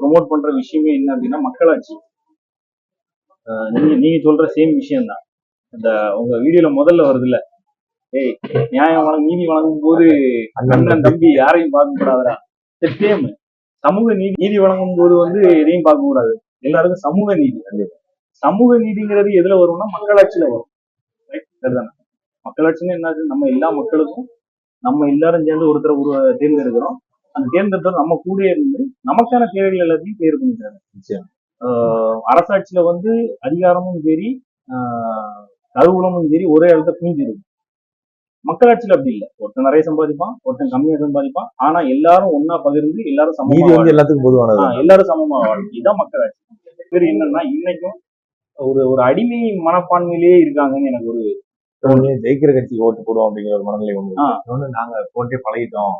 Promote பண்ற விஷயமே என்ன அப்படின்னா மக்களாட்சி. நீங்க நீங்க சொல்ற சேம் விஷயம் தான் இந்த உங்க வீடியோல முதல்ல வருது இல்ல ஏய் நியாயம் வழங்கும் நீதி வழங்கும் போது அண்ணன் தம்பி. யாரையும் பார்க்க கூடாதுடா சேம் சமூக நீதி நீதி வழங்கும் போது வந்து எதையும் பார்க்க கூடாது எல்லாருக்கும் சமூக நீதி. சமூக நீதிங்கிறது எதுல வரும்னா மக்களாட்சியில வரும்? சரிதானே? மக்களாட்சின்னு என்னாச்சு நம்ம எல்லா மக்களுக்கும் நம்ம எல்லாரும் சேர்ந்து ஒருத்தரை தேர்ந்தெடுக்கிறோம். அந்த தேர்ந்தெடுத்தது நம்ம கூட இருந்து நமக்கான தேவைகள் எல்லாத்தையும் தேர்வு. ஆஹ் அரசாட்சியில வந்து அதிகாரமும் சரி கருவூலமும் சரி ஒரே இடத்த பிரிஞ்சிருக்கு மக்களாட்சியில அப்படி இல்லை. ஒருத்தன் நிறைய சம்பாதிப்பான் ஒருத்தன் கம்மியா சம்பாதிப்பான். ஆனா எல்லாரும் ஒன்னா பகிர்ந்து எல்லாரும் சமமா. வந்து எல்லாத்துக்கும் பொதுவானது. எல்லாரும் சமமா வாழணும். இதுதான் மக்களாட்சி. பேர் என்னன்னா இன்னைக்கும் ஒரு ஒரு அடிமை மனப்பான்மையிலேயே இருக்காங்கன்னு எனக்கு ஒரு ஜெயிக்கிற கட்சிக்கு ஓட்டு போடுவோம் அப்படிங்கிற ஒரு மனநிலை ஒண்ணு நாங்க போட்டே பழகிட்டோம்.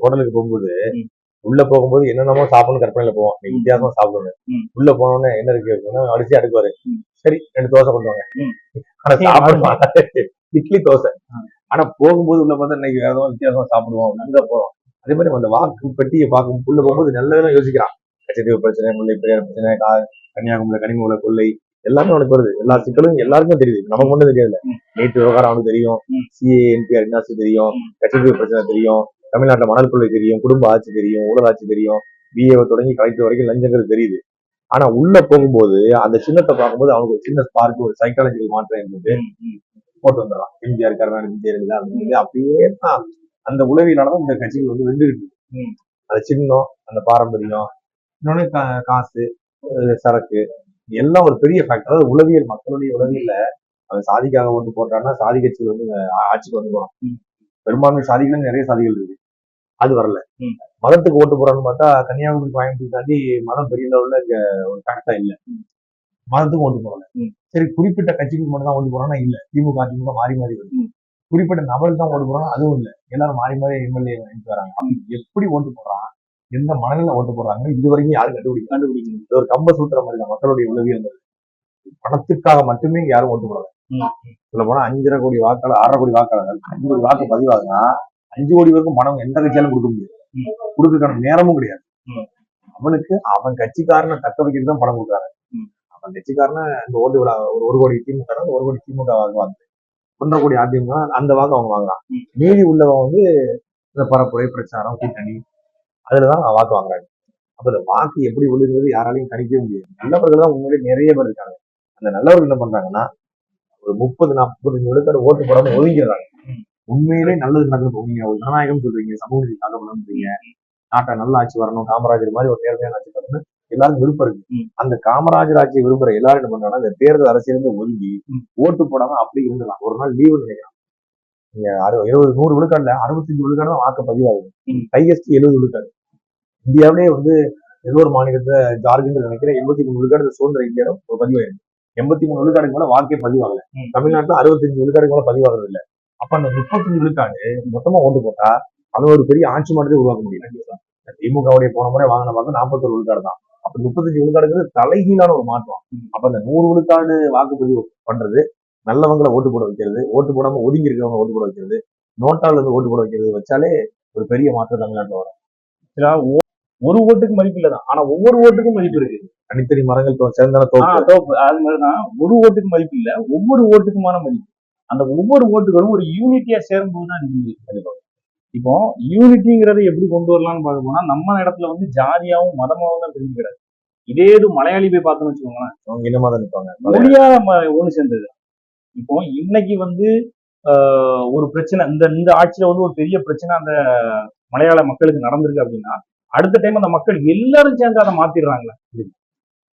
ஹோட்டலுக்கு போகும்போது. உள்ள போகும்போது என்னென்னமோ சாப்பிடணும் கற்பனையில போவோம் நீ வித்தியாசமா சாப்பிடணும். உள்ள போனோடனே என்ன இருக்கு அப்படின்னா அடிச்சு அடுக்குவாரு. சரி ரெண்டு தோசை கொண்டு வாங்க ம். ஆனா சரி, சாப்பிட மாட்டாரு. இட்லி தோசை. ஆனா போகும்போது உள்ள பார்த்தா இன்னைக்கு வேற வித்தியாசமா சாப்பிடுவோம் தான் போறோம் அதே மாதிரி அந்த வாக்கு பெட்டியை பார்க்கும் உள்ள போகும்போது நல்லதெல்லாம் யோசிக்கிறான் கச்சத்தீவு பிரச்சனை முல்லை பெரியார் பிரச்சனை கா- கன்னியாகுமரி கனிமூல கொள்ளை எல்லாமே அவனுக்கு வருது எல்லா சிக்கலும் எல்லாருக்கும் தெரியுது நமக்கு மட்டும் தெரியாதுல்ல ம். நேற்று விவகாரம் அவனுக்கு தெரியும். சிஏ என்பிஆர் என்ஆர்சி தெரியும். கச்சத்தீவு பிரச்சனை தெரியும் தமிழ்நாட்டுல மணல் கொள்ளை தெரியும் குடும்ப ஆட்சி தெரியும் ஊழல் ஆட்சி தெரியும் பிஏ தொடங்கி கலெக்டர் வரைக்கும் லஞ்சங்கள் தெரியுது ஆனா உள்ள போகும்போது அந்த சின்னத்தை பார்க்கும்போது அவனுக்கு ஒரு சின்ன ஸ்பார்க் ஒரு சைக்காலஜிக்கல் மாற்றம் இருந்தது. போட்டு வந்துடலாம் எம்ஜிஆர் கருணாநிதி ஜெயலலிதா அப்படின்னு அப்படியே தான் அந்த உளவியலாலதான் இந்த கட்சிகள் வந்து. ம். அந்த சின்னம் அந்த பாரம்பரியம் இன்னொன்னு காசு சரக்கு எல்லாம் ஒரு பெரிய ஃபேக்டர் அதாவது உளவியல் மக்களுடைய உளவியல்ல அவன் சாதிக்காக ஓட்டு போட்டான்னா சாதி கட்சிகள் வந்து ஆட்சிக்கு வந்துடுவான் ம். பெரும்பான்மை சாதிகள் நிறைய சாதிகள் இருக்கு அது வரல. மதத்துக்கு ஓட்டு போறான்னு பார்த்தா கன்னியாகுமரி கோயம்புத்தூர் தாண்டி மதம் பெரிய லெவல்ல இங்க ஒரு ஃபேக்டா இல்ல. மதத்துக்கும் ஓட்டு போடல. ம். சரி குறிப்பிட்ட கட்சிக்கு மட்டும் தான் ஓட்டு போறான்னா இல்ல. திமுக அதிமுக மாறி மாறி வருது. குறிப்பிட்ட நபருக்கு தான் ஓட்டு போறாங்க அதுவும் இல்ல. எல்லாரும் மாறி மாறி எம்எல்ஏ வாங்கிட்டு வராங்க. எப்படி ஓட்டு போடுறான்? எந்த மனநிலை ஓட்டு போடுறாங்கன்னு இது வரைக்கும் யாரும் கண்டுபிடிக்கல. கண்டுபிடிக்கணும் இது ஒரு கம்ப சூத்திர மாதிரி தான் மக்களுடைய உளவியல் பணத்துக்காக மட்டுமே இங்க யாரும் ஓட்டு போடல. சொல்ல போனா அஞ்சரை கோடி வாக்காளர் ஆறரை கோடி வாக்காளர்கள் அஞ்சு கோடி வாக்கு பதிவாகுனா அஞ்சு கோடி பேருக்கும் பணம் எந்த கட்சியாலும் கொடுக்க முடியாது. கொடுக்கறதுக்கான நேரமும் கிடையாது. அவனுக்கு அவன் கட்சிக்காரனை தக்க வைக்கிறது தான் பணம் கொடுக்குறாங்க. அவன் கட்சிக்காரனை இந்த ஓட்டு விழா ஒரு ஒரு கோடி திமுக ஒரு கோடி திமுக வாங்குவாங்க ஒன்றரை கோடி அதிமுக அந்த வாக்கு அவங்க வாங்குறான். மீதி உள்ளவன் வந்து இந்த பரப்புரை பிரச்சாரம் கூட்டணி அதுலதான் வாக்கு வாங்குறாங்க அப்ப இந்த வாக்கு எப்படி விழுகிறது யாராலையும் கணிக்கவே முடியாது நல்லவர்கள் தான் உண்மையிலே நிறைய பேர் இருக்காங்க அந்த நல்லவர்கள் என்ன பண்றாங்கன்னா ஒரு முப்பது நாற்பத்தஞ்சு விழுக்காடு ஓட்டு போடாம ஒதுங்கிடுறாங்க. உண்மையிலே நல்லது நடக்குது நீங்க ஒரு ஜனநாயகம் சொல்றீங்க சமூக நீதி காக்கப்படணும்ன்றீங்க நாட்டை நல்ல ஆட்சி வரணும் காமராஜர் மாதிரி ஒரு நேர்மையான ஆட்சி வரணும் எல்லாரும் விருப்பம் இருக்கு. அந்த காமராஜர் ஆட்சியை விரும்புற எல்லாரும் என்ன பண்றாங்கன்னா இந்த தேர்தல் அரசியலிருந்து ஒதுங்கி. ஓட்டு போடாம அப்படி இருந்தலாம் ஒரு நாள் லீவு நினைக்கிறான் நீங்க இருபது நூறு விழுக்காடுல அறுபத்தஞ்சு விழுக்காடு தான் வாக்கு பதிவாகுது. ம். ஹையஸ்ட் எழுபது விழுக்காடு. இந்தியாவிலே வந்து ஏதோ ஒரு மாநிலத்துல ஜார்க்கண்ட் நினைக்கிறேன் எண்பத்தி மூணு விழுக்காடு சுதந்திர இந்தியாவில் ஒரு பதிவாயிருக்கு. எண்பத்தி மூணு விழுக்காடுக்கு மேல வாக்கே பதிவாகல. தமிழ்நாட்டுல அறுபத்தஞ்சு விழுக்காடுக்கு மேல பதிவாகிறது இல்ல. அப்ப அந்த முப்பத்தஞ்சு விழுக்காடு மொத்தமா ஓட்டு போட்டா அவன் ஒரு பெரிய ஆட்சி மாற்றத்தை உருவாக்க முடியும். திமுகவுடைய போன முறை வாங்கின வாக்கு நாற்பத்தொரு விழுக்காடு தான். அப்ப முப்பத்தஞ்சு விழுக்காடுங்கிறது தலைகீழான ஒரு மாற்றம். அப்ப அந்த நூறு விழுக்காடு வாக்குப்பதிவு பண்றது நல்லவங்களை ஓட்டு போட வைக்கிறது ஓட்டு போடாம ஒதுங்கி இருக்கிறவங்க ஓட்டு போட வைக்கிறது நோட்டால இருந்து ஓட்டு போட வைக்கிறது வச்சாலே ஒரு பெரிய மாற்றம் தமிழ்நாட்டுல வரும். ஒரு ஓட்டுக்கு மதிப்பு இல்லதான் ஆனா ஒவ்வொரு ஓட்டுக்கும் மதிப்பு இருக்கு. தனித்தனி மரங்கள் சேர்ந்தான தோப்பு. அது மாதிரிதான் ஒரு ஓட்டுக்கு மதிப்பு இல்ல ஒவ்வொரு ஓட்டுக்குமான மதிப்பு. அந்த ஒவ்வொரு ஓட்டுகளும் ஒரு யூனிட்டியா சேரும்போது தான் கண்டிப்பா இப்போ யூனிட்டிங்கிறத எப்படி கொண்டு வரலாம்னு பார்க்க போனா நம்ம இடத்துல வந்து ஜாதியாவும் மதமாவும் தான் தெரிஞ்சு கிடாது இதே இது மலையாளி போய் பார்த்தோம்னு வச்சுக்கோங்களேன். அவங்க இனமா தான் மொழியா ஒன்று சேர்ந்தது. இப்போ இன்னைக்கு வந்து ஒரு பிரச்சனை இந்த இந்த ஆட்சியில வந்து ஒரு பெரிய பிரச்சனை அந்த மலையாள மக்களுக்கு நடந்திருக்கு அப்படின்னா அடுத்த டைம் அந்த மக்கள் எல்லாரும் சேர்ந்து அதை மாத்திடுறாங்களே.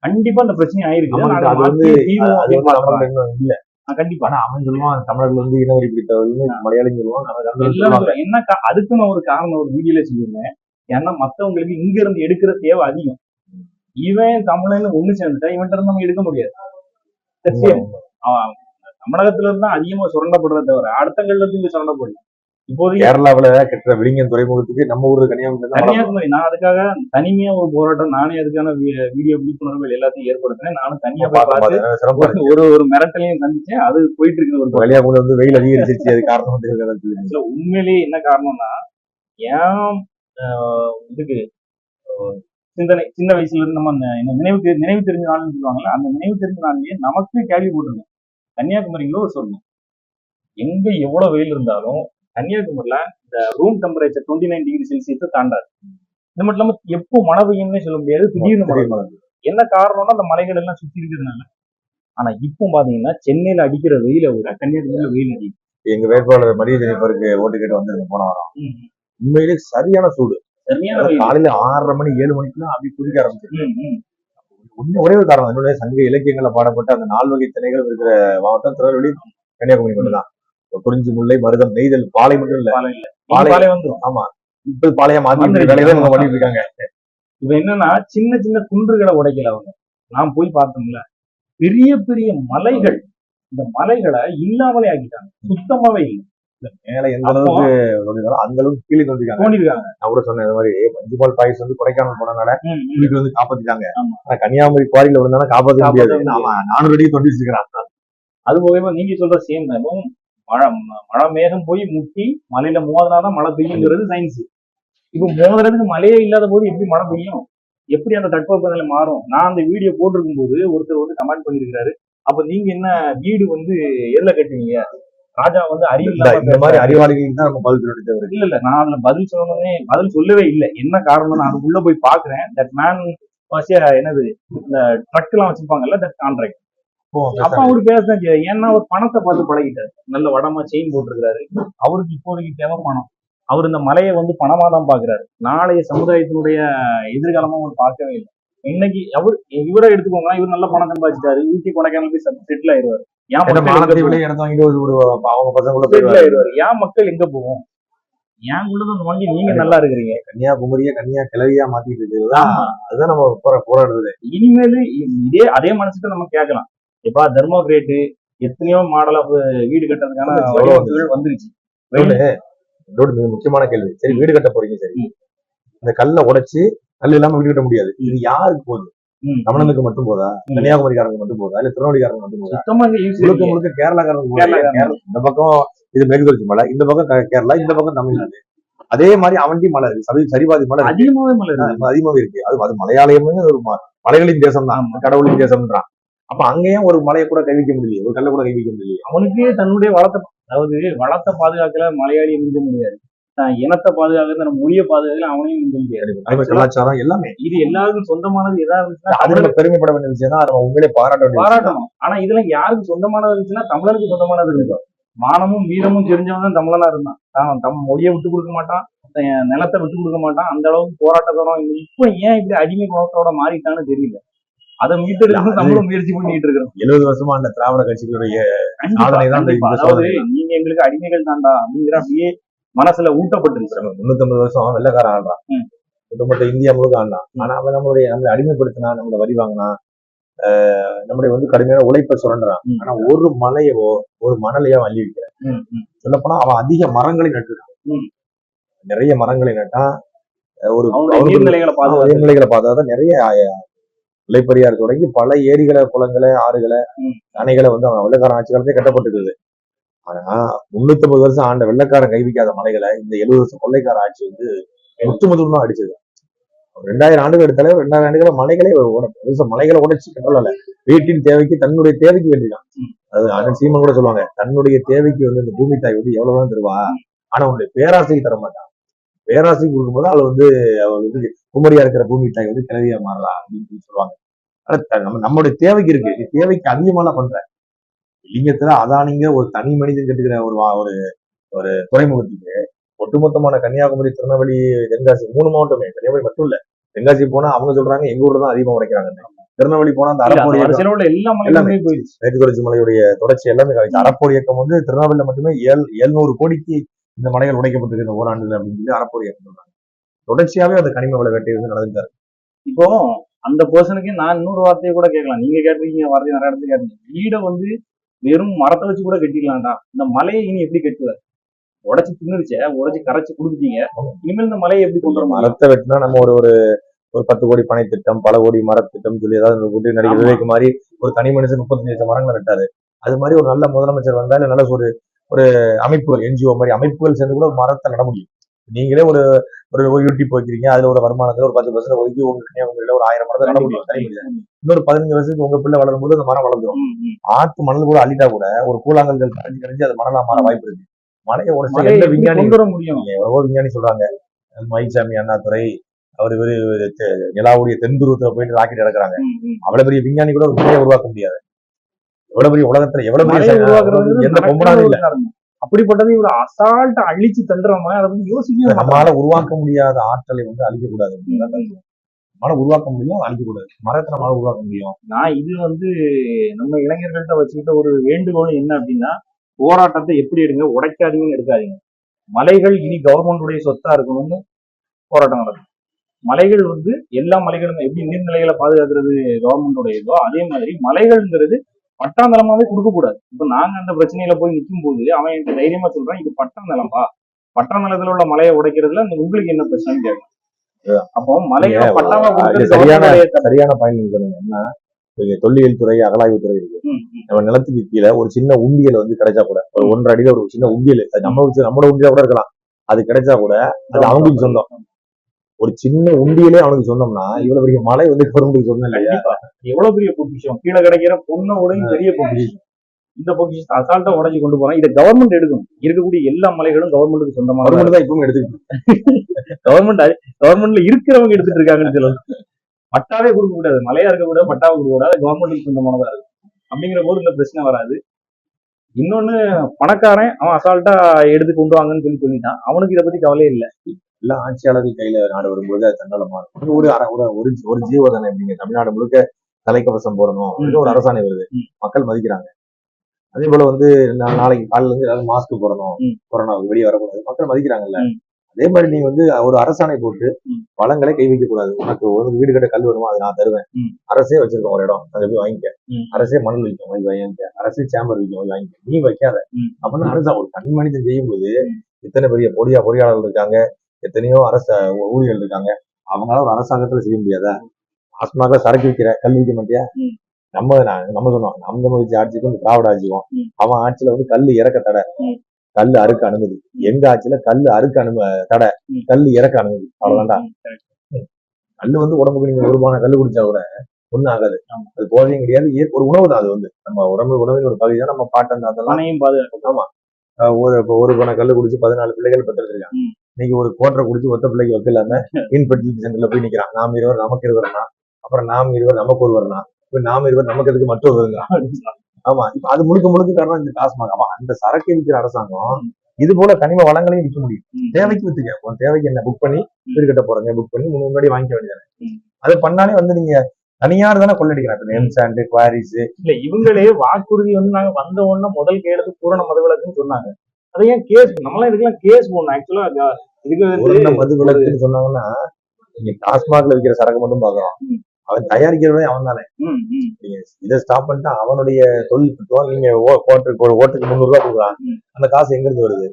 கண்டிப்பா அந்த பிரச்சனை ஆயிருக்கு இல்ல. கண்டிப்பா. ஆனா அவன் சொல்லுவான் தமிழர்கள் வந்து இனவரி பிடித்தவர்கள் மலையாளம் சொல்லுவான். என்ன கா- அதுக்கு நான் ஒரு காரணம் ஒரு வீடியோல சொல்லியிருந்தேன். ஏன்னா மத்தவங்களுக்கு இங்க இருந்து எடுக்கிற தேவை அதிகம். இவன் தமிழன் ஒண்ணு சேர்ந்துட்டா இவன்கிட்ட இருந்து நம்ம எடுக்க முடியாது. தமிழகத்துல இருந்து அதிகமா சுரண்டப்படுறத தவிர அடுத்தங்கள்ல இருந்து இங்க இப்போதைக்கு கேரளாவுல கட்டுற விழிங்கன் துறைமுகத்துக்கு நம்ம ஊரு கன்னியாகுமரி. கன்னியாகுமரி நான் அதுக்காக தனிமையா ஒரு போராட்டம் நானே அதுக்கான வீடியோ விழிப்புணர்வுகள் எல்லாத்தையும் ஏற்படுத்தினேன் நானும் தனியா பார்த்து. ஒரு ஒரு மிரட்டலையும் சந்திச்சேன் அது போயிட்டு இருக்கு ஒரு கன்னியாகுமரியில வந்து வெயில் அதிகரிச்சிருச்சு அது காரணம் உண்மையிலேயே என்ன காரணம்னா ஏன் இதுக்கு சிந்தனை சின்ன வயசுல இருந்து நம்ம நினைவுக்கு நினைவு தெரிஞ்ச நாள்னு சொல்லுவாங்கல்ல அந்த நினைவு தெரிஞ்ச நாள்லயே நமக்கு கேள்வி போட்டிருந்தோம் கன்னியாகுமரியில ஒரு சொல்லணும் எங்க எவ்வளவு வெயில் இருந்தாலும் கன்னியாகுமரியில இந்த room temperature twenty nine degree Celsius தாண்டாது. இது மட்டும் இல்லாம எப்போ மழை பெய்யும்னே சொல்ல முடியாது திடீர்னு மழை பெய்யும். என்ன காரணம்னா அந்த மலைகள் எல்லாம் சுத்தி இருக்கிறதுனால. ஆனா இப்போ பாத்தீங்கன்னா சென்னையில அடிக்கிற வெயில விட கன்னியாகுமரியில வெயில் அடிக்கும் எங்க வேட்பாளர் மரிய ஜெனிஃபருக்கு ஓட்டு கேட்டு வந்திருந்த போன வாரம். உண்மையிலே சரியான சூடு. காலையில ஆறரை மணி ஏழு மணிக்குலாம் அப்படி குதிக்க ஆரம்பிச்சிருக்கு ம், ம். ஒண்ணு ஒரே ஒரு காரணம் என்னுடைய சங்க இலக்கியங்கள்ல பாடப்பட்ட அந்த நால் வகை திணைகள் இருக்கிற மாவட்டம் திருநெல்வேலி கன்னியாகுமரி மட்டும்தான். குறிஞ்சி முல்லை மருதம் நெய்தல் பாலை மட்டும் இல்ல பாலை வந்துரும். ஆமா. இப்ப பாளைய மாத்தி வந்துருச்சு. வேலையை தான் இவங்க பண்ணிட்டு இருக்காங்க இப்ப என்னன்னா சின்ன சின்ன குன்றுகளை உடைக்கல அவங்க. நான் போய் பார்த்தோம்ல. பெரிய பெரிய மலைகள். இந்த மலைகளை இல்லாமலே ஆக்கிட்டாங்க. சுத்தமாவே இல்லை. மேல எந்த அளவுக்கு அந்த அளவுக்கு கீழே தோண்டிருக்காங்க நான் கூட சொன்னேன் இந்த மாதிரி மஞ்சுபால் பாய்ஸ் வந்து கொடைக்கானல் போனனால. வீட்டுல வந்து காப்பாத்திட்டாங்க. ஆமா. ஆனா கன்னியாகுமரி குவாரியில விழுந்தாலும் காப்பாத்த முடியாது. நானூறு அடிக்கு தொண்டி வச்சிருக்கிறான் அது போக நீங்க சொல்ற சேம் தான். மழை மழை மேகம் போய் முட்டி மலையில மோதினாதான் மழை பெய்யுங்கிறது சயின்ஸ் இப்ப மோதுறதுக்கு மழையே இல்லாத போது எப்படி மழை பெய்யும்? எப்படி அந்த தட்பவெப்பநிலை மாறும்? நான் அந்த வீடியோ போட்டிருக்கும் போது ஒருத்தர் வந்து கமெண்ட் பண்ணிருக்காரு அப்ப நீங்க என்ன வீடு வந்து எதுல கட்டுவீங்க ராஜா வந்து அறிவு இந்த மாதிரி அறிவாளிகளுக்கு தான் நம்ம பதில் சொல்லிட்டு தவிர இல்ல இல்ல நான் அதுல பதில் சொல்லணும்னே பதில் சொல்லவே இல்லை. என்ன காரணம் நான் அதுக்குள்ள போய் பாக்குறேன் தட் மேன் என்னது இந்த ட்ரக் எல்லாம் வச்சிருப்பாங்கல்ல தட் கான்ட்ராக்ட் அப்ப அவரு பேசதான் செய்ய ஏன்னா அவர் பணத்தை பார்த்து பழகிட்டாரு. நல்ல வடமா செயின் போட்டிருக்காரு அவருக்கு இப்போதைக்கு தேவை பணம். அவர் இந்த மலையை வந்து பணமா தான் பாக்குறாரு நாளைய சமுதாயத்தினுடைய எதிர்காலமா அவர் பார்க்கவே இல்லை. இன்னைக்கு அவர் இவரை எடுத்துக்கோங்க இவர் நல்ல பணம் சம்பாதிச்சிட்டாரு. ஊட்டி கொடைக்கானல் போய் செட்டில் ஆயிடுவாரு ஏன் மக்கள் எங்க போவோம்? ஏன் மக்கள் எங்க போவோம்? ஏன் உள்ளதை நோண்டி நீங்க நல்லா இருக்கிறீங்க? கன்னியாகுமரியை கன்னியா கிளவியா மாத்திட்டு இருக்குதுதான் ஆமா. அதுதான் நம்ம போற போராடுறது. இனிமேல் இதே அதே மனசுக்கு நம்ம கேட்கலாம். இப்ப தெர்மோ கிரேட்டு எத்தனையோ மாடல் ஆஃப் வீடு கட்டுறதுக்கான வடிவமைப்புகள் வந்துருச்சு. இதோட மிக முக்கியமான கேள்வி. சரி வீடு கட்ட போறீங்க சரி. இந்த கல்லை உடைச்சு கல் இல்லாம வீடு கட்ட முடியாது. இது யாருக்கு போகுது. தமிழனுக்கு மட்டும் போதா. கன்னியாகுமரிக்காரங்க மட்டும் போதா? இல்ல திருநெல்வேலிக்காரங்க மட்டும் போதா? முழுக்க. முழுக்க கேரளாக்காரங்க இந்த பக்கம் இது மேற்கு தொடர்ச்சி மலை இந்த பக்கம் கேரளா இந்த பக்கம் தமிழ்நாடு. அதே மாதிரி அவண்டி மலை இருக்கு. சரி சரிபாதி மலை அதிகமாவே. அது அதிகமாவே இருக்கு. அது அது மலையாளமே ஒரு மலைகளின் தேசம் தான் கடவுளின் தேசம்ன்றான். அப்ப அங்கேயும் ஒரு மலையை கூட கை வைக்க முடியலையே ஒரு கல்லை கூட கை வைக்க முடியலையே. அவனுக்கே தன்னுடைய வளத்தை அதாவது வளத்தை பாதுகாக்கல மலையாளியை மிஞ்ச முடியாது. இனத்தை பாதுகாக்கிறது நம்ம மொழியை பாதுகாக்கல அவனையும் மிஞ்ச முடியாது. கலாச்சாரம் எல்லாமே. இது எல்லாருக்கும் சொந்தமானது எதா இருந்துச்சுன்னா அது நம்ம பெருமைப்பட வேண்டிய விஷயம் தான் உண்மையிலே பாராட்ட. பாராட்டணும். ஆனா இதுல யாருக்கு சொந்தமானது இருந்துச்சுன்னா தமிழருக்கு சொந்தமானது இருக்கும் மானமும் வீரமும் தெரிஞ்சவன் தான் தமிழனா இருந்தான். தான் தம் மொழியை விட்டு கொடுக்க மாட்டான். நிலத்தை விட்டு கொடுக்க மாட்டான். அந்த அளவுக்கு போராட்டத்தோட இப்ப ஏன் இப்படி அடிமை குணத்தோட மாறிட்டான்னு தெரியல. அதை மீட்டெடுக்க நம்மளும் முயற்சி பண்ணிட்டு இருக்கிறோம். எழுபது வருஷமா அந்த திராவிட கட்சிகளுடைய சாதனை தான் அதாவது நீங்க எங்களுக்கு அடிமைகள் தாண்டா அப்படிங்கிற அப்படியே மனசுல ஊட்டப்பட்டிருச்சு முன்னூத்தம்பது வருஷம் வெள்ளக்காரன் ஆடுறான். ஒட்டுமொத்த இந்தியா முழுக்க ஆடுறான் ஆனா அவன் நம்மளுடைய நம்மளை அடிமைப்படுத்தினா நம்மளை வரி வாங்கினா நம்முடைய வந்து கடுமையான உழைப்பை சுரண்டுறான். ஆனா ஒரு மலையவோ ஒரு மணலையோ அள்ளி வைக்கிறான். சொல்லப்போனா அவன் அதிக மரங்களை நட்டுறான். நிறைய மரங்களை நட்டான் அஹ் ஒரு நீர்நிலைகளை பாதுகாத்து நிறைய விளைப்பறியார் தொடங்கி பல ஏரிகளை குளங்களை ஆறுகளை. அணைகளை வந்து அவன் வெள்ளக்காரன் ஆட்சி காலத்தே கட்டப்பட்டிருக்குது. ஆனா முன்னூத்தி வருஷம் ஆண்ட வெள்ளக்காரன் கைவிக்காத மலைகளை இந்த எழுபது வருஷம் கொள்ளைக்கார ஆட்சி வந்து முத்து முதல் தான் அடிச்சது ரெண்டாயிரம் ஆண்டுகள் எடுத்தாலே ரெண்டாயிரம் ஆண்டுகள மலைகளே பெருசா மலைகளை உடைச்சு கட்டல வீட்டின் தேவைக்கு தன்னுடைய தேவைக்கு வேண்டிதான். அது அண்ணன் சீமன் கூட சொல்லுவாங்க தன்னுடைய தேவைக்கு வந்து இந்த பூமி தாய் வந்து எவ்வளவுதான் தருவா. ஆனா உன்னுடைய பேராசைக்கு தர மாட்டான் பேராசைக்கு கொடுக்கும்போது அவள் வந்து அவள் வந்து குமரியா இருக்கிற பூமி தாய் வந்து கிளவியா மாறலாம் அப்படின்னு சொல்லி சொல்லுவாங்க. ஆனா நம்ம நம்மளுடைய தேவைக்கு இருக்கு. நீ தேவைக்கு அதிகமாலாம் பண்ற. லிங்கத்துல அதானிங்க ஒரு தனி மனிதன் கட்டுக்கிற ஒரு ஒரு ஒரு துறைமுகத்துக்கு ஒட்டுமொத்தமான கன்னியாகுமரி திருநெல்வேலி தென்காசி மூணு மாவட்டமே. கன்னியாகுமரி மட்டும் இல்ல. தென்காசி போனா அவங்க சொல்றாங்க எங்க ஊர்ல தான் அதிகமா உடைக்கிறாங்க. திருநெல்வேலி போனா அந்த அறப்போர் இயக்கம் வரிசையில உள்ள எல்லா மலைகளுமே போயிடுச்சு. மேற்கு தொடர்ச்சி மலையுடைய தொடர்ச்சி எல்லாமே அறப்போர் இயக்கம் வந்து திருநெல்வேலியில மட்டுமே ஏழு எழுநூறு கோடிக்கு இந்த மலைகள் உடைக்கப்பட்டிருக்கு இந்த ஓராண்டுல அப்படின்னு சொல்லி அறப்போர் சொல்றாங்க தொடர்ச்சியாவே அந்த கனிம வள வேட்டை வந்து நடந்துட்டு இருக்கு. இப்போ அந்த பர்சனுக்கு நான் இன்னொரு வார்த்தையை கூட கேட்கலாம். நீங்க கேட்டிருக்கீங்க வார்த்தை நிறைய இடத்துல கேட்டீங்க வீடை வந்து வெறும் மரத்தை வச்சு கூட கட்டிடலாம்டா. இந்த மலையை இனி எப்படி கட்டுவார் உடைச்சு தின்னுருச்சே உடைச்சு கரைச்சு கொடுத்துட்டீங்க. இனிமேல் இந்த மலையை எப்படி கொண்டு வர முடியும் மரத்தை வெட்டினா நம்ம ஒரு ஒரு ஒரு பத்து கோடி பனை திட்டம் பல கோடி மரத்திட்டம் சொல்லி ஏதாவது கூட்டி நடிகர். விவேக் மாதிரி ஒரு தனி மனுஷன் முப்பத்தஞ்சு லட்சம் மரங்களை நட்டாரு அது மாதிரி ஒரு நல்ல முதலமைச்சர் வந்தா இல்ல நல்ல ஒரு ஒரு அமைப்புகள் என்ஜிஓ மாதிரி அமைப்புகள் சேர்ந்து கூட ஒரு மரத்தை நட முடியும். நீங்களே ஒரு ஒரு யூடியூப் வைக்கிறீங்க அதுல ஒரு வருமானத்துல ஒரு பத்து பர்சன்ட் ஒதுக்கி உங்க உங்கள ஒரு ஆயிரம் மரம் நட முடியும். இன்னொரு பதினஞ்சு வருஷத்துக்கு உங்க பிள்ளை வளரும் போது அந்த மரம் வளர்ந்துரும். ம், ம். ஆத்து மணல் கூட அள்ளிட்டா கூட ஒரு கூழாங்கல்கள் கரைஞ்சு கரைஞ்சு அது மணலா மாற வாய்ப்பு இருக்கு மலையை உடச்சு எந்த விஞ்ஞானி முடியும்? எவ்வளவோ விஞ்ஞானி சொல்றாங்க. மயில்சாமி அண்ணாதுரை அவர் இவரு நிலாவுடைய தென் துருவத்துல போயிட்டு ராக்கெட் இறக்குறாங்க. அவ்வளவு பெரிய விஞ்ஞானி கூட ஒரு உருவாக்க முடியாது. எவ்வளவு பெரிய உலகத்துல எவ்வளவு பெரிய உருவாக்குறது எந்த பொம்பனாலும் இல்ல. அப்படிப்பட்டதை இவர் அசால்ட்டா அழிச்சு மாதிரி அதை யோசிக்கவே மாட்டாங்க. நம்மளால உருவாக்க முடியாத ஆற்றலை வந்து அழிக்க கூடாது ம், ம். நம்மளால உருவாக்க முடியும் அழிக்க கூடாது மரத்தை நம்மளால உருவாக்க முடியும். நான் இது வந்து நம்ம இளைஞர்கள்ட்ட வச்சுக்கிட்ட ஒரு வேண்டுகோள் என்ன அப்படின்னா போராட்டத்தை எப்படி எடுங்க? உடைக்காதீங்கன்னு எடுக்காதீங்க. மலைகள் இனி கவர்மெண்டுடைய சொத்தா இருக்கணும்னு போராட்டம் நடக்கும். மலைகள் வந்து எல்லா மலைகளும் எப்படி நீர்நிலைகளை பாதுகாக்கிறது கவர்மெண்டோட இதோ அதே மாதிரி மலைகள்ங்கிறது பட்டாந்தரமாவே கொடுக்க கூடாது இப்ப நாங்க அந்த பிரச்சனையில போய் நிற்கும் போது அவன் எனக்கு தைரியமா சொல்றான் இது பட்டா நிலம்பா பட்டா நிலத்துல உள்ள மலையை உடைக்கிறதுல அந்த உங்களுக்கு என்ன பிரச்சனை கேட்கும் அப்போ மலையை பட்டாவா சரியான சரியான பயன் நீங்க சொன்னீங்க. என்ன? இப்ப தொல்லியல் துறை அகலாய்வு துறை இருக்கு. நம்ம நிலத்துக்கு கீழே ஒரு சின்ன உண்டியல் வந்து கிடைச்சா கூட ஒரு ஒன்றரை அடியில ஒரு சின்ன உண்டியல் அது நம்ம நம்மளோட உண்டியலா கூட இருக்கலாம். அது கிடைச்சா கூட அது அவங்களுக்கு சொந்தம். ஒரு சின்ன உண்டியலே அவனுக்கு சொந்தம்னா இவ்வளவு பெரிய மலை வந்து கவர்மெண்ட்டுக்கு சொந்தம் இல்லையா? எவ்வளவு பெரிய பொக்கிஷம்? கீழே கிடைக்கிற பொண்ணை உடையும் பெரிய பொக்கிஷம். இந்த பொக்கிஷத்தை அசால்ட்டா உடைச்சு கொண்டு போறோம் இதை கவர்மெண்ட் எடுக்கணும் இருக்கக்கூடிய எல்லா மலைகளும் கவர்மெண்ட்டுக்கு சொந்தமாக கவர்மெண்ட் தான் இப்பவும் எடுத்துக்கிட்டு கவர்மெண்ட் கவர்மெண்ட்ல இருக்கிறவங்க எடுத்துட்டு இருக்காங்கன்னு சொல்லலாம் பட்டாவே கொடுக்க கூடாது. மலையா இருக்க கூடாது பட்டாவை கொடுக்க கூடாது கவர்மெண்ட்டுக்கு சொந்தமானதா இருக்கும் அப்படிங்கிற போது இந்த பிரச்சனை வராது. இன்னொன்னு பணக்காரன் அவன் அசால்ட்டா எடுத்து கொண்டு வாங்கன்னு சொல்லி சொல்லிட்டான். அவனுக்கு இதை பத்தி கவலையே இல்லை. எல்லா ஆட்சியாளர்கள் கையில நாடு வரும்போது அது தன்னலமா இருக்கும். ஒரு அர- ஒரு ஒரு ஒரு ஜீவதனை அப்படிங்க தமிழ்நாடு முழுக்க தலைக்கவசம் போடணும் அப்படின்னு ஒரு அரசாணை வருது. மக்கள் மதிக்கிறாங்க. அதே போல வந்து நாளைக்கு காலையில இருந்து எல்லாரும் மாஸ்க் போடணும். ம். கொரோனா வெளியே வரக்கூடாது. மக்கள் மதிக்கிறாங்கல்ல. அதே மாதிரி நீ வந்து ஒரு அரசாணை போட்டு. வளங்களை கை வைக்க கூடாது. உனக்கு ஒரு வீடு கட்ட கல் வருமா அதை நான் தருவேன். அரசே வச்சிருக்கோம் ஒரு இடம். அதை போய் வாங்கிக்க. அரசே மணல் வைக்கும். போய் வாங்கிக்க. அரசே சேம்பர் வைக்கும். போய் வாங்கிக்க. நீ வைக்காத. அப்படின்னு அரசா ஒரு தனி மனிதன் செய்யும்போது இத்தனை பெரிய பொடியா பொறியாளர்கள் இருக்காங்க. எத்தனையோ அரச ஊழியர்கள் இருக்காங்க. அவங்களால ஒரு அரசாங்கத்துல செய்ய முடியாதா? ஆஸ்மாக சரக்கு விற்கிற கல் விற்க மாட்டியா. நம்ம நம்ம சொன்னோம். நம்ம வச்சு ஆட்சிக்கும் இந்த திராவிட ஆட்சிக்கும். அவன் ஆட்சியில வந்து கல் இறக்க தடை. கல் அறுக்க அனுமதி. எங்க ஆட்சியில கல் அறுக்க அனும தடை. கல் இறக்க அனுமதி. அவ்வளவுதான்டா. கல் வந்து உடம்புக்கு நீங்க ஒரு பானை கல் குடிச்சா கூட ஒண்ணும் ஆகாது. ஆமா. அது போதையும் கிடையாது. ஒரு உணவு தான் அது வந்து. நம்ம உடம்பு உணவின் ஒரு பகுதி தான் நம்ம மனையும் பாதுகாப்பு ஆஹ் ஒரு ஒரு பண கல்லு குடிச்சு பதினாலு பிள்ளைகள் ம். இன்னைக்கு ஒரு கோட்டரை குடிச்சு ஒத்த பிள்ளைக்கு வைக்க இல்லாம இன்ஃபர்டிலிட்டி சென்டர்ல போய் நிக்கிறான். நாம் இருவர் நமக்கு இருவர்னா அப்புறம் நாம் இருவர் நமக்கு ஒருவர்னா இப்ப நாம் இருவர் நமக்கு எதுக்கு மற்றொருவருங்க? ஆமா இப்ப அது முழுக்க முழுக்க காரணம் இந்த டாஸ்மாக். ஆமா அந்த சரக்கு விற்கிற அரசாங்கம் இது போல கனிம வளங்களையும் விற்க முடியும். தேவைக்கு வித்துக்க. உன் தேவைக்கு என்ன? புக் பண்ணி வீடு கட்ட போறீங்க புக் பண்ணி முன்ன முன்னாடி வாங்கிக்க வேண்டியது ம். அது பண்ணாலே வந்து நீங்க தனியார் தானே கொள்ளடிக்கிறாங்க. M sand queries. இல்ல இவங்களே வாக்குறுதி வந்து நாங்க வந்த உடனே முதல் கேளது பூரண மதுவிலக்குன்னு சொன்னாங்க. அதை ஏன் கேஸ் நம்மளாம் இதுக்கெல்லாம் கேஸ் போடணும். ஆக்சுவலா இதுக்கு மது விலக்குன்னு சொன்னாங்கன்னா நீங்க டாஸ்மாக்ல விற்கிற சரக்கு மட்டும் பாக்குறோம். அவன் தயாரிக்கிறவனே அவன் தானே நீங்க இதை ஸ்டாப் பண்ணிட்டா அவனுடைய தொழில்நுட்பம் நீங்க ஓட்டுக்கு ஓட்டுக்கு முந்நூறு ரூபாய் கொடுக்குறான். அந்த காசு எங்க இருந்து வருது?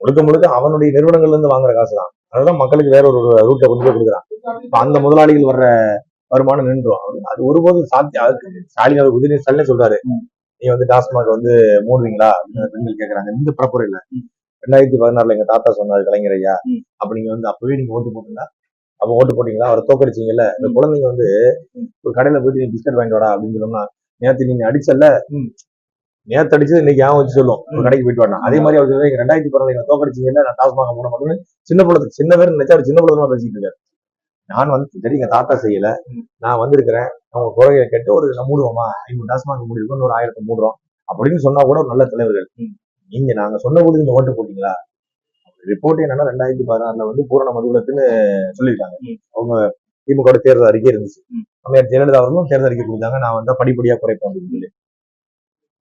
முழுக்க முழுக்க அவனுடைய நிறுவனங்கள்ல இருந்து வாங்குற காசு தான். அதுதான் மக்களுக்கு வேற ஒரு ரூட்டை கொண்டு போய் கொடுக்குறான். அந்த முதலாளிகள் வர்ற வருமானம் நின்றும் அது ஒருபோதும் சாத்தியம் அதுக்கு ஸ்டாலின் அவர் உதயநிதி ஸ்டாலினே சொல்றாரு. நீ வந்து டாஸ்மாக் வந்து மூடுவீங்களா அப்படின்னு பெண்கள் கேக்குறாங்க இந்த பரப்புரையில. ரெண்டாயிரத்தி பதினாறுல எங்க தாத்தா சொன்னாரு கலைஞர் ஐயா. அப்ப நீங்க வந்து அப்பவே நீங்க ஓட்டு போட்டீங்களா அப்ப ஓட்டு போட்டீங்களா அவரை தோக்கடிச்சீங்கல்ல இந்த. குழந்தைங்க வந்து. ஒரு கடையில போயிட்டு நீ பிஸ்கட் வாங்கிட்டு வாடா அப்படின்னு சொன்னா நேத்து நீங்க அடிச்சல்ல ம். நேத்து அடிச்சது இன்னைக்கு ஏன் வச்சு சொல்லும் ஒரு. கடைக்கு போயிட்டு வரணும் அதே மாதிரி அவர் சொல்றாரு, "எங்க ரெண்டாயிரத்தி பதினாறு எங்க தோக்கடிச்சீங்கல்ல நான் டாஸ்மாக போட மாட்டேன்னு சின்ன பிள்ளை சின்ன பேர் நினைச்சா அவர் சின்ன பிள்ளை பேசிட்டு இருக்காரு நான் வந்து சரி எங்க தாத்தா செய்யல. நான் வந்திருக்கிறேன் அவங்க குறைய கேட்டு ஒரு மூடுவோமா ஐநூறு டாஸ்மாக மூடிருக்கோம் ஒரு ஆயிரத்தை மூடுறோம் அப்படின்னு சொன்னா கூட ஒரு நல்ல தலைவர்கள். நீங்க நாங்க சொன்ன போது நீங்க ஓட்டு போட்டீங்களா ரிப்போர்ட் என்னன்னா ரெண்டாயிரத்தி பதினாறுல வந்து பூரண மதுவிலக்குன்னு சொல்லியிருக்காங்க. அவங்க திமுக தேர்தல் அறிக்கை இருந்துச்சு. அம்மையார் ஜெயலலிதா அவர்களும் தேர்தல் அறிக்கை கொடுத்தாங்க நான் வந்து படிப்படியா குறைப்பேன் அப்படின்னு சொல்லி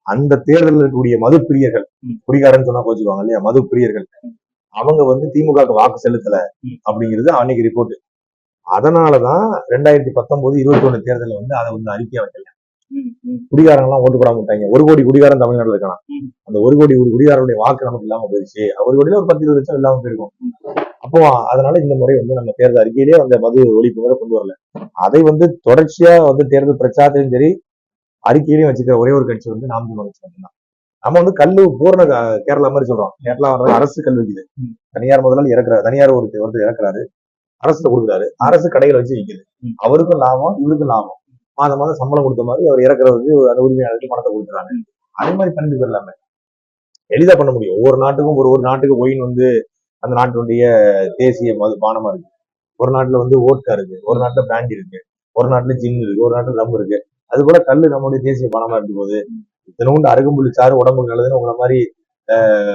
அந்த தேர்தலில் இருக்கக்கூடிய மது பிரியர்கள். குடிகாரன்னு சொன்னா கோச்சுக்குவாங்க இல்லையா மது பிரியர்கள் அவங்க வந்து திமுகவுக்கு வாக்கு செலுத்தல. அப்படிங்கிறது அன்னைக்கு ரிப்போர்ட் அதனாலதான் ரெண்டாயிரத்தி பத்தொன்பது இருபத்தி ஒண்ணு தேர்தலில் வந்து அதை வந்து அறிக்கை வைக்கல. ம், ம். குடிகாரங்க எல்லாம் ஓட்டு போடாம விட்டாங்க. ஒரு கோடி குடிகாரன் தமிழ்நாடுல இருக்கான். அந்த ஒரு கோடி ஒரு குடிகாரனுடைய வாக்கு நமக்கு இல்லாம போயிருச்சு. ஒரு கோடியில ஒரு பத்து இருபது லட்சம் இல்லாம போயிருக்கும். அப்போ அதனால இந்த முறை வந்து நம்ம தேர்தல் அறிக்கையிலேயே அந்த மது ஒழிப்பு முறை கொண்டு வரல. அதை வந்து தொடர்ச்சியா வந்து தேர்தல் பிரச்சாரத்திலும் சரி அறிக்கையிலையும் வச்சுக்கிற ஒரே ஒரு கட்சி வந்து நாம் கட்சி மட்டும்தான். நம்ம வந்து கல்லு பூர்ண கேரளா மாதிரி சொல்றோம். கேரளா வந்து அரசு கல் விக்குது ம். தனியார் முதலாளி இறக்குறாரு. தனியார் ஒருத்தர் ஒருத்தர் இறக்குறாரு. அரசு கொடுக்குறாரு. அரசு கடைகளை வச்சு விக்குது. ம். அவருக்கும் லாபம் இவருக்கும் லாபம். மாதம் மாதம் சம்பளம் கொடுத்த மாதிரி அவர் இறக்குறதுக்கு அந்த உரிமையாளருக்கு பணத்தை கொடுக்குறாங்க அதே மாதிரி பண்ணிட்டு போயிடலாமே எளிதா பண்ண முடியும். ஒவ்வொரு நாட்டுக்கும் ஒரு ஒரு நாட்டுக்கு ஒயின் வந்து அந்த நாட்டினுடைய தேசிய மது பானமா இருக்கு. ஒரு நாட்டுல வந்து ஓட்கா இருக்கு. ஒரு நாட்டுல பிராண்டி இருக்கு. ஒரு நாட்டுல ஜின் இருக்கு. ஒரு நாட்டுல ரம் இருக்கு. அது போல கல்லு நம்மளுடைய தேசிய பானமா இருக்கும் போது இத்தனோண்டு அருகம்புல்லி சாறு உடம்புக்கு நல்லதுன்னு உங்களை மாதிரி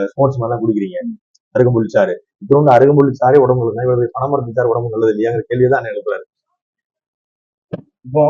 ஸ்போர்ட்ஸ் மேலாம் குடிக்கிறீங்க. அருகம்புல்லி சாறு. இத்தனோண்டு அருகம்புல்லி உடம்பு உடம்புக்கு நல்லது. பனைமரத்து சார் உடம்பு நல்லது இல்லையாங்கிற கேள்விதான் எழுப்புறாரு இப்போ